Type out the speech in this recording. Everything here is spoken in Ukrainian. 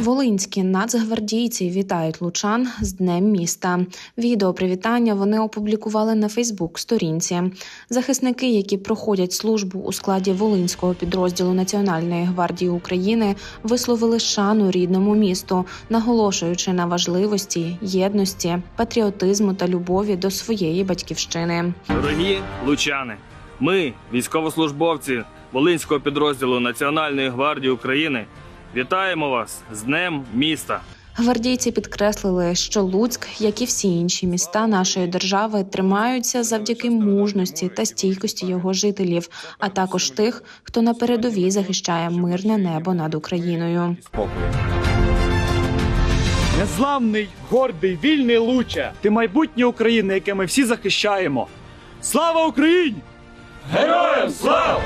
Волинські нацгвардійці вітають лучан з Днем міста. Відео привітання вони опублікували на Фейсбук-сторінці. Захисники, які проходять службу у складі Волинського підрозділу Національної гвардії України, висловили шану рідному місту, наголошуючи на важливості єдності, патріотизму та любові до своєї батьківщини. Дорогі лучани, ми, військовослужбовці Волинського підрозділу Національної гвардії України, вітаємо вас з Днем міста. Гвардійці підкреслили, що Луцьк, як і всі інші міста нашої держави, тримаються завдяки мужності та стійкості його жителів, а також тих, хто на передовій захищає мирне небо над Україною. Незламний, гордий, вільний луче. Ти майбутнє України, яке ми всі захищаємо. Слава Україні! Героям слава!